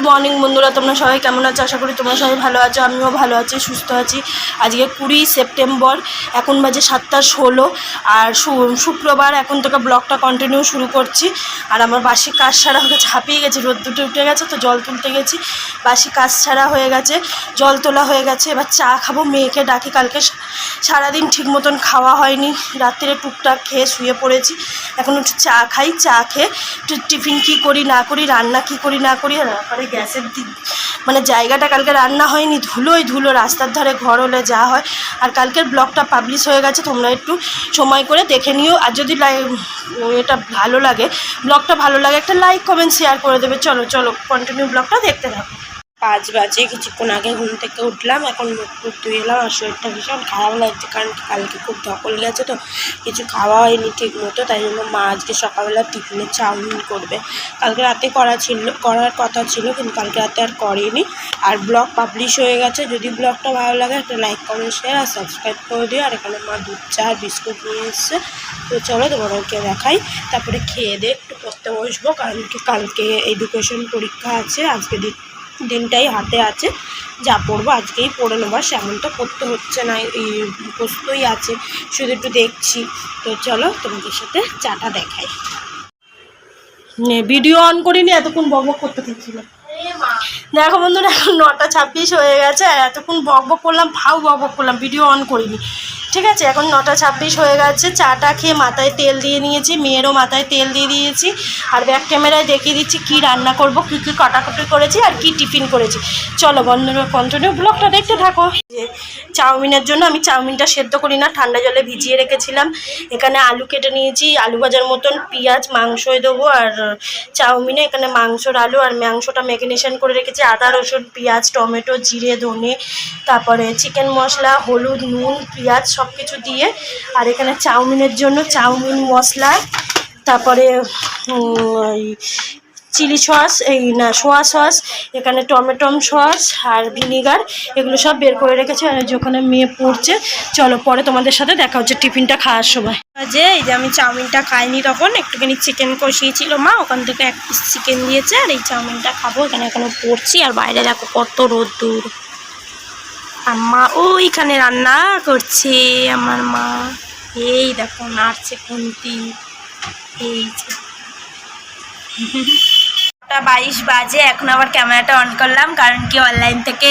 Good morning বন্ধুরা, তোমরা সবাই কেমন আছো? আশা করি তোমরা সবাই ভালো আছো, আমিও ভালো আছি, সুস্থ আছি। আজকে কুড়ি সেপ্টেম্বর, এখন বাজে সাতটা ষোলো, আর শুক্রবার এখন থেকে ব্লগটা কন্টিনিউ শুরু করছি। আর আমার বাসি কাজ সারা হয়ে গেছে, হাঁপিয়ে গেছে রোদ দুটো উঠে গেছে, তো জল তুলতে গেছি। বাসি কাজ ছাড়া হয়ে গেছে, জল তোলা হয়ে গেছে, এবার চা খাব, মেয়েকে ডাকি কালকে। সারাদিন ঠিক মতন খাওয়া হয়নি, রাত্রে টুকটাক খেয়ে শুয়ে পড়েছি। এখন একটু চা খাই, চা খেয়ে, একটু টিফিন কী করি, না করি, রান্না কী করি, না করি তারপরে গ্যাসের দিক মানে জায়গাটা কালকে রান্না হয়নি, ধুলোই ধুলো, রাস্তার ধারে ঘর হলে যা হয়। আর কালকের ব্লগটা পাবলিশ হয়ে গেছে, তোমরা একটু সময় করে দেখে নিও। আর যদি এটা ভালো লাগে, ব্লগটা ভালো লাগে, একটা লাইক কমেন্ট শেয়ার করে দেবে। চলো চলো কন্টিনিউ ব্লগটা দেখতে থাকো। পাঁচ বাজে, কিছুক্ষণ আগে ঘুম থেকে উঠলাম। এখন মুখ ধুয়ে এলাম আর শরীরটা ভীষণ খারাপ লাগছে, কারণ কালকে খুব ধকল গেছে তো, কিছু খাওয়া হয়নি ঠিক মতো, তাই জন্য মা আজকে সকালবেলা টিফিনে চাউমিন করবে। কালকে রাতে করা ছিল, করার কথা ছিল, কিন্তু কালকে রাতে আর করেনি। আর ব্লগ পাবলিশ হয়ে গেছে, যদি ব্লগটা ভালো লাগে একটা লাইক কমেন্ট শেয়ার আর সাবস্ক্রাইব করে দিও। আর এখানে মা দুধ, চা আর বিস্কুট নিয়ে এসছে। তো চলো তোমাদেরকে দেখাই। তারপরে খেয়ে দিয়ে একটু পড়তে বসবো, কারণ কি কালকে এডুকেশন পরীক্ষা আছে, আজকে দিন দিনটাই হাতে আছে। যা পড়ব আজকেই পড়ে নেব। আর সেমন তো পড়তে হচ্ছে না, এই মুখস্থই আছে। শুধু একটু দেখছি। তো চলো, তোমাদের সাথে চাটা দেখাই। ভিডিও অন করিনি, এতক্ষণ বক বক করতে থাকছিলাম দেখো বন্ধুরা, এখন নটা ছাব্বিশ হয়ে গেছে এতক্ষণ বক বক করলাম ফাউ বক বক করলাম ভিডিও অন করিনি। ঠিক আছে, এখন নটা ছাব্বিশ হয়ে গেছে। চাটা খেয়ে মাথায় তেল দিয়ে নিয়েছি, মেয়েরও মাথায় তেল দিয়ে দিয়েছি। আর ব্যাক ক্যামেরায় দেখিয়ে দিচ্ছি কী রান্না করব, কী কী কাটাকুটি করেছি আর কি টিফিন করেছি। চলো বন্ধুরা কন্টিনিউ ব্লগটা দেখতে থাকো। যে চাউমিনের জন্য আমি চাউমিনটা সেদ্ধ করি না, ঠান্ডা জলে ভিজিয়ে রেখেছিলাম। এখানে আলু কেটে নিয়েছি, আলু ভাজার মতন পেঁয়াজ, মাংসই দেবো। আর চাউমিনে এখানে মাংসর আলু আর মাংসটা ম্যারিনেশন করে রেখেছি। আদা, রসুন, পেঁয়াজ, টমেটো, জিরে, ধনে, তারপরে চিকেন মশলা, হলুদ, নুন, পেঁয়াজ সব কিছু দিয়ে। আর এখানে চাউমিনের জন্য চাউমিন মশলা তারপরে চিলি সস, এই না, সোয়া সস, এখানে টমেটম সস আর ভিনিগার, এগুলো সব বের করে রেখেছি। আর এই যে ওখানে মেয়ে পড়ছে। চলো পরে তোমাদের সাথে দেখা হচ্ছে টিফিনটা খাওয়ার সময়। যে এই যে আমি চাউমিনটা খাইনি তখন, একটুখানি চিকেন কষিয়েছিল মা, ওখান থেকে এক পিস চিকেন দিয়েছে, আর এই চাউমিনটা খাব। এখানে এখনও পড়ছি, আর বাইরে দেখো কত রোদ দূর আর মা ওইখানে রান্না করছে আমার মা। এই দেখো নাড়ছে খুন্তি এই যে। নটা বাইশ বাজে এখন আবার ক্যামেরাটা অন করলাম কারণ কি অনলাইন থেকে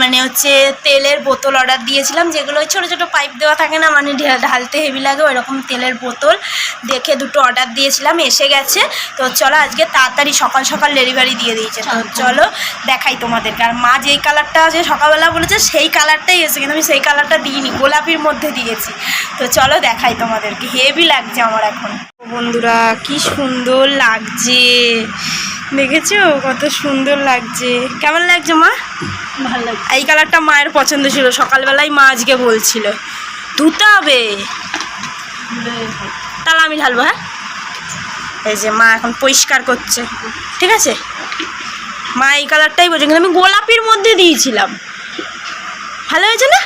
মানে হচ্ছে তেলের বোতল অর্ডার দিয়েছিলাম যেগুলো ওই ছোটো ছোটো পাইপ দেওয়া থাকে না মানে ঢে- ঢালতে হেভি লাগে ওইরকম তেলের বোতল দেখে দুটো অর্ডার দিয়েছিলাম এসে গেছে। তো চলো আজকে তাড়াতাড়ি সকাল সকাল ডেলিভারি দিয়ে দিয়েছে তো চলো। দেখাই তোমাদেরকে। আর মা যেই কালারটা যে সকালবেলা বলেছে সেই কালারটাই এসে কিন্তু আমি সেই কালারটা দিইনি গোলাপির মধ্যে দিয়েছি। তো চলো দেখাই তোমাদেরকে হেভি লাগছে আমার এখন। বন্ধুরা কি সুন্দর লাগছে। দেখেছ? কত সুন্দর লাগছে। কেমন লাগছে মা? ভালো এই কালারটা মায়ের পছন্দ ছিল। সকালবেলায় মা আজকে বলছিল ধুতে হবে। তাহলে আমি ঢালবো হ্যাঁ? এই যে মা এখন পরিষ্কার করছে। ঠিক আছে? মা এই কালারটাই বলছে। কিন্তু আমি গোলাপির মধ্যে দিয়েছিলাম। ভালো হয়েছে না?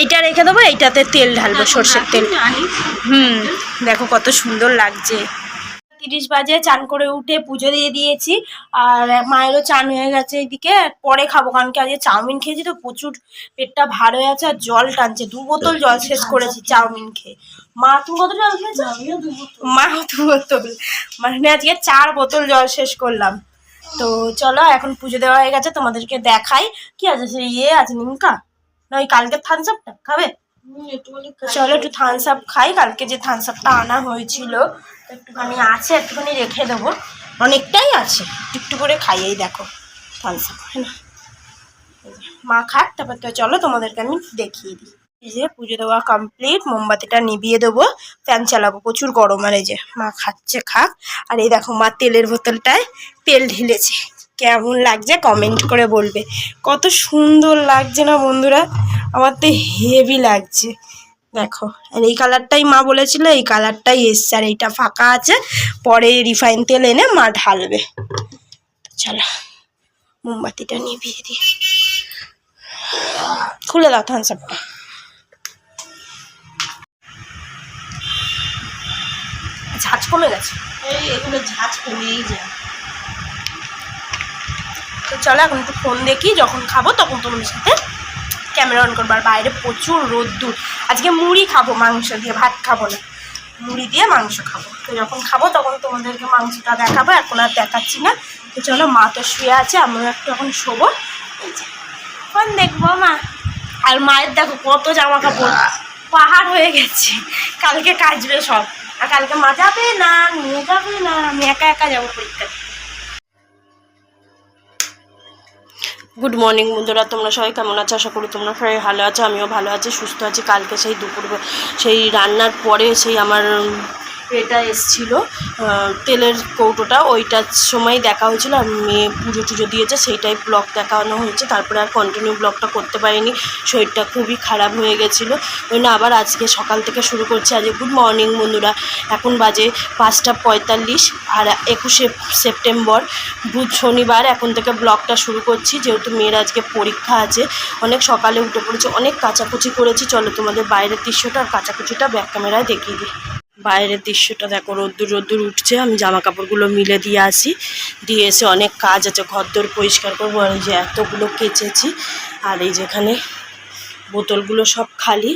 এইটা রেখে দেবো এইটাতে তেল ঢালবো সর্ষের তেল। হুম দেখো কত সুন্দর লাগছে। তিরিশ বাজে চান করে উঠে পুজো দিয়ে দিয়েছি। আর মায়েরও চান হয়ে গেছে এদিকে পরে খাব কারণ কি আজকে চাউমিন খেয়েছি তো প্রচুর পেটটা ভার হয়ে আছে আর জল টানছে। দু বোতল জল শেষ করেছি চাউমিন খেয়ে। মা তুমি কত জল খেয়েছো? মা দু বোতল। মানে আজকে চার বোতল জল শেষ করলাম। তো চলো এখন পুজো দেওয়া হয়ে গেছে তোমাদেরকে দেখাই। কি আছে সে ইয়ে আছে নিমকা? না ওই কালকের থামস আপটা খাবে? চলো একটু থামস আপ খাই কালকে যে থামস আপটা আনা হয়েছিল একটুখানি আছে একটুখানি রেখে দেবো। অনেকটাই আছে একটু করে খাইয়েই দেখো থামস আপ হ্যাঁ মা খাক তারপর তো চলো তোমাদেরকে আমি দেখিয়ে দিই। এই যে পুজো দেওয়া কমপ্লিট মোমবাতিটা নিভিয়ে দেবো ফ্যান চালাবো প্রচুর গরম আর এই যে মা খাচ্ছে খাক। আর এই দেখো মা তেলের বোতলটায় তেল ঢেলেছে। কেমন লাগছে কমেন্ট করে বলবে। কত সুন্দর লাগছে না বন্ধুরা? আমার তো হেভি লাগছে। দেখো, আর এই কালারটাই মা বলেছিল, এই কালারটাই এসছে, আর এইটা ফাঁকা আছে। পরে রিফাইন তেল এনে মা ঢালবে। চলো, মোমবাতিটা নিভিয়ে দিই। খুলে দাও থানসাপটা ঝাঁজ কমে গেছে। এই এগুলো ঝাঁজ কমেই যায়। চলো, এখন একটু ফোন দেখি, যখন খাব তখন তোমাদের সাথে ক্যামেরা অন করব। আর বাইরে প্রচুর রোদ্দুর। আজকে মুড়ি খাব, মাংস দিয়ে, ভাত খাব না। মুড়ি দিয়ে মাংস খাব। তো যখন খাব তখন তোমাদেরকে মাংসটা দেখাবো, এখন আর দেখাচ্ছি না। তো চলো, মা তো শুয়ে আছে, আমিও একটু এখন শোবো। ফোন দেখব, মা। আর মায়ের দেখো, কত জামা কাপড় পাহাড় হয়ে গেছে। কালকে কাচবে সব। আর কালকে মা যাবে না নিয়ে যাবে না, আমি একা একা যাব পরীক্ষা গুড মর্নিং বন্ধুরা। তোমরা সবাই কেমন আছো? আশা করি তোমরা সবাই ভালো আছো। আমিও ভালো আছি, সুস্থ আছি। কালকে সেই দুপুর, সেই রান্নার পরে সেই আমার এটা এসছিল তেলের কৌটোটা। ওইটার সময় দেখা হয়েছিল আর মেয়ে পুজো টুজো দিয়েছে, সেইটাই ব্লগ দেখানো হয়েছে। তারপরে আর কন্টিনিউ ব্লগটা করতে পারিনি, শরীরটা খুবই খারাপ হয়ে গেছিল। ওই না, আবার আজকে সকাল থেকে শুরু করছি, আজকে গুড মর্নিং বন্ধুরা। এখন বাজে পাঁচটা পঁয়তাল্লিশ আর একুশে সেপ্টেম্বর, বুধ শনিবার। এখন থেকে ব্লগটা শুরু করছি, যেহেতু মেয়ের আজকে পরীক্ষা আছে। অনেক সকালে উঠে পড়েছে, অনেক কাচাকুচি করেছি। চলো তোমাদের বাইরের দৃশ্যটা আর কাচাকুচিটা ব্যাক ক্যামেরায় দেখিয়ে দিই। বাইরের দৃশ্যটা দেখো, রোদ্দুর রোদ্দুর উঠছে, আমি জামা কাপড়গুলো মিলে দিয়ে আসি। দিয়ে এসে অনেক কাজ আছে, ঘরদোর পরিষ্কার করব, আর এই যে এতগুলো কেচেছি, আর এই যেখানে বোতলগুলো সব খালি,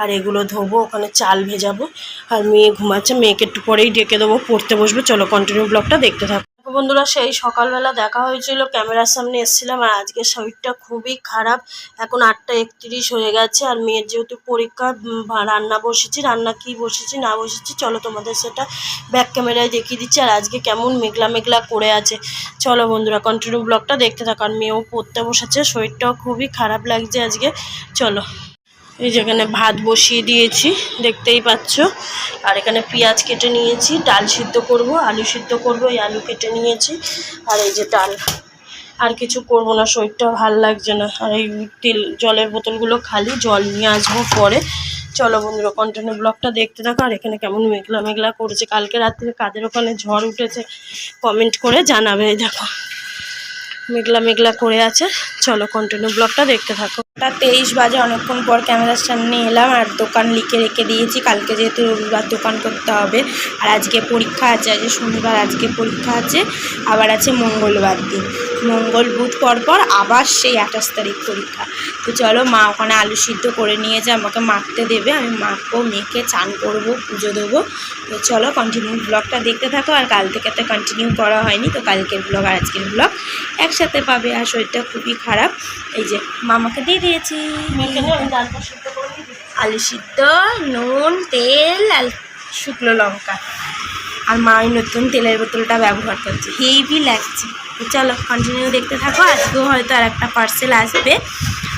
আর এগুলো ধোবো, ওখানে চাল ভেজাবো, আর মেয়ে ঘুমাচ্ছে, মেয়েকে একটু পরেই ডেকে দেবো, পড়তে বসবো, চলো কন্টিনিউ ব্লগটা দেখতে থাকো। বন্ধুরা, সেই সকালবেলা দেখা হয়েছিল, ক্যামেরার সামনে এসেছিলাম আর আজকে শরীরটা খুবই খারাপ। এখন আটটা একত্রিশ হয়ে গেছে আর মেয়ের যেহেতু পরীক্ষা রান্না বসেছি, রান্না কি বসেছি, না বসেছি, চলো তোমাদের সেটা ব্যাক ক্যামেরায় দেখিয়ে দিচ্ছি আর আজকে কেমন মেঘলা মেঘলা করে আছে। চলো বন্ধুরা কন্টিনিউ ব্লগটা দেখতে থাকো। আর মেয়েও পড়তে বসেছে, শরীরটাও খুবই খারাপ লাগছে আজকে। চলো। এই যেখানে ভাত বসিয়ে দিয়েছি, দেখতেই পাচ্ছ। আর এখানে পেঁয়াজ কেটে নিয়েছি, ডাল সিদ্ধ করব, আলু সিদ্ধ করব, এই আলু কেটে নিয়েছি, আর এই যে ডাল। আর কিছু করব না শরীরটা ভালো লাগছে না। আর এই তেল, জলের বোতলগুলো খালি, জল নিয়ে আসব পরে। চলো বন্ধুরা কন্টিনিউ ব্লগটা দেখতে থাকো। আর এখানে কেমন মেঘলা মেঘলা করেছে। কালকে রাত্রে কাদের ওখানে ঝড় উঠেছে কমেন্ট করে জানাবে, দেখো। মেঘলা মেঘলা করে আছে। চলো কন্টিনিউ ব্লগটা দেখতে থাকো। ওটা তেইশ বাজে অনেকক্ষণ পর ক্যামেরার সামনে এলাম আর দোকান লিখে রেখে দিয়েছি। কালকে যেহেতু রবিবার দোকান করতে হবে। আর আজকে পরীক্ষা আছে আজকে শনিবার আজকে পরীক্ষা আছে। আবার আছে মঙ্গলবার দিন। মঙ্গল বুধ পর পর আবার সেই আঠাশ তারিখ পরীক্ষা। তো চলো মা ওখানে আলু সিদ্ধ করে নিয়েছে আমাকে মাখতে দেবে আমি মাখবো মেখে চান করব পুজো দেবো। তো চলো কন্টিনিউ ব্লগটা দেখতে থাকো আর কাল থেকে তো কন্টিনিউ করা হয়নি তো কালকের ব্লগ আর আজকের ব্লগ একসাথে পাবে। আর শরীরটা খুবই খারাপ। এই যে মামাকে দিয়ে দিয়েছি। আলু সিদ্ধ নুন তেল আর শুকনো লঙ্কা। আর মা ওই নতুন তেলের বোতলটা ব্যবহার করছে। হেভি লাগছে। চলো কন্টিনিউ দেখতে থাকো আজকেও হয়তো আর একটা পার্সেল আসবে।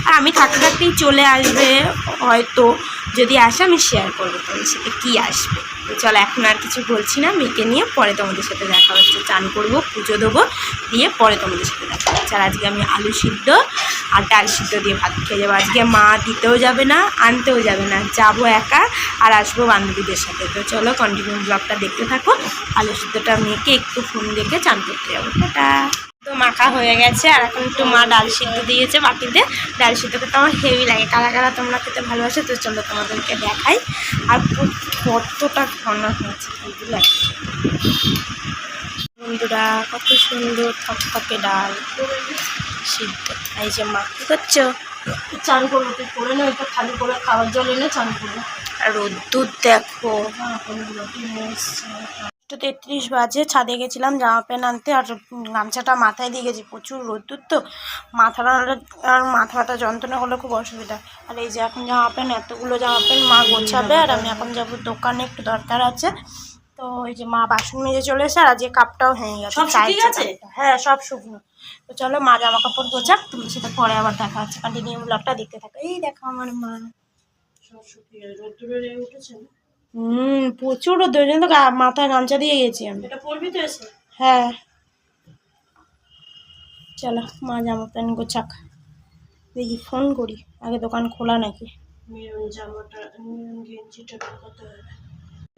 আর আমি থাকতে থাকতেই চলে আসবে, হয়তো। যদি আসে, আমি শেয়ার করব তাহলে সেটা কী আসবে। তো চলো এখন আর কিছু বলছি না, মেয়েকে নিয়ে পরে তোমাদের সাথে দেখা হচ্ছে। চান করব, পুজো দেবো, দিয়ে পরে তোমাদের সাথে দেখা হচ্ছে। আর আজকে আমি আলু সিদ্ধ আর ডাল সিদ্ধ দিয়ে ভাত খেয়ে যাব। আজকে মা দিতেও যাবে না, আনতেও যাবে না। যাব একা আর আসব বান্ধবীদের সাথে। তো চলো কন্টিনিউ ব্লগটা দেখতে থাকো। আলু সিদ্ধটা মেয়েকে একটু ফোন দেখে চান করতে যাব। টাটা। তো মাখা হয়ে গেছে আর এখন একটু মা ডাল সিদ্ধ দিয়েছে বাটিতে। ডাল সিদ্ধ খেতে আমার হেভি লাগে। কারা কারা তোমরা খেতে ভালোবাসো তো চলো তোমাদেরকে দেখাই। আর কতটা ঘন হয়েছে বন্ধুরা কত সুন্দর থকথকে ডাল সিদ্ধ। এই যে মা কি করছ? চান করব তুই করে না এটা খালি করে খাওয়ার জল এনে চান করব আর রোদ্দুর দেখো। তো তেত্রিশ বাজে ছাদে গেছিলাম জামা প্যান্ট আনতে আর গামছাটা মাথায় দিয়ে গেছি প্রচুর রোদ্দুর তো। মাথা আর মাথা ব্যথা যন্ত্রণা হলে খুব অসুবিধা। আর এই যে এখন জামা প্যান্ট এতগুলো জামা প্যান্ট মা গোছাবে আর আমি এখন যাব দোকানে একটু দরকার আছে। তো এই যে মা বাসন মেজে চলে এসে আর আজকে কাপটাও ভেঙে গেছে শুকিয়ে হ্যাঁ সব শুকনো। তো চলো মা জামা কাপড় গোছাক তুমি সেটা পরে আবার দেখা হচ্ছে। কন্টিনিউ ব্লগটা দেখতে থাকো। এই দেখো আমার মা। সব শুকিয়ে রোদ্দুরে উঠেছে না? হুম প্রচুর রোদ ওই জন্য তো মাথায় গামছা দিয়ে গেছি আমি। এটা পড়বি তো এসে? হ্যাঁ। চলো মা জামা প্যান্ট গোছাক। দেখি ফোন করি। আগে দোকান খোলা নাকি? জামাটা গেঞ্জিটা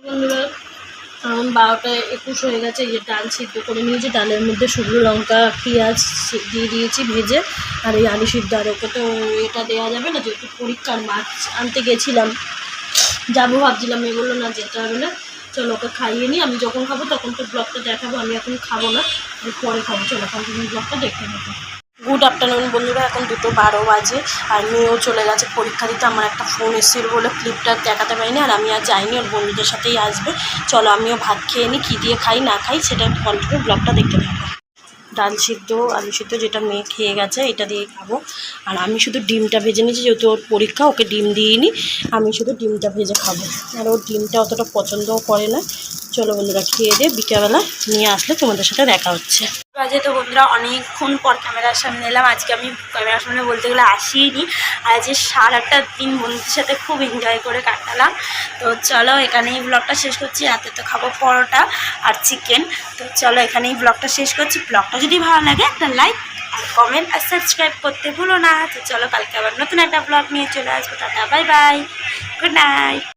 বন্ধুরা এখন বারোটা একুশ হয়ে গেছে। যে ডাল সিদ্ধ করে নিয়েছি। ডালের মধ্যে শুকনো লঙ্কা পেঁয়াজ দিয়ে দিয়েছি ভেজে। আর এই আলু সিদ্ধ আর ওকে তো এটা দেওয়া যাবে না যেহেতু পরীক্ষার মাছ আনতে গেছিলাম। যাব, ভাবছিলাম এগুলো না, যেতে হবে না। চলো ওকে খাইয়ে নিই। আমি যখন খাব তখন তো ব্লগটা দেখাবো। আমি এখন খাব না। পরে খাব। চলো কন্টিনিউ ব্লগটা দেখতে নেব গুড আফটারনুন বন্ধুরা। এখন দুটো বারো বাজে আর মেয়েও চলে গেছে পরীক্ষা দিতে। আমার একটা ফোন এসেছিল বলে ক্লিপটা দেখাতে পারিনি আর আমি আর যাইনি। ওর বন্ধুদের সাথেই আসবে। চলো, আমিও ভাত খেয়ে নিই। কী দিয়ে খাই, না খাই সেটা কন্টিনিউ ব্লগটা দেখতে থাকব ডাল সিদ্ধ, আলু সিদ্ধ যেটা মেয়ে খেয়ে গেছে, এটা দিয়ে খাব। আর আমি শুধু ডিমটা ভেজে নিয়েছি, যেহেতু ওর পরীক্ষা, ওকে ডিম দিইনি, আমি শুধু ডিমটা ভেজে খাব। আর ওর ডিমটা অতটা পছন্দও করে না। চলো বন্ধুরা, খেয়ে দিয়ে বিকেলবেলা নিয়ে আসলে তোমাদের সাথে দেখা হচ্ছে। বাজে তো বন্ধুরা, অনেকক্ষণ পর ক্যামেরার সামনে এলাম। আজকে আমি ক্যামেরার সামনে বলতে গেলে আসিনি। আর আজকে সারাটা দিন বন্ধুদের সাথে খুব এনজয় করে কাটালাম। তো চলো, এখানেই ব্লগটা শেষ করছি। রাতে তো খাব পরোটা আর চিকেন তো চলো, এখানেই ব্লগটা শেষ করছি। ব্লগটা যদি ভালো লাগে, একটা লাইক আর কমেন্ট আর সাবস্ক্রাইব করতে ভুলো না। তো চলো, কালকে আবার নতুন একটা ব্লগ নিয়ে চলে আসব। Tata bye bye good night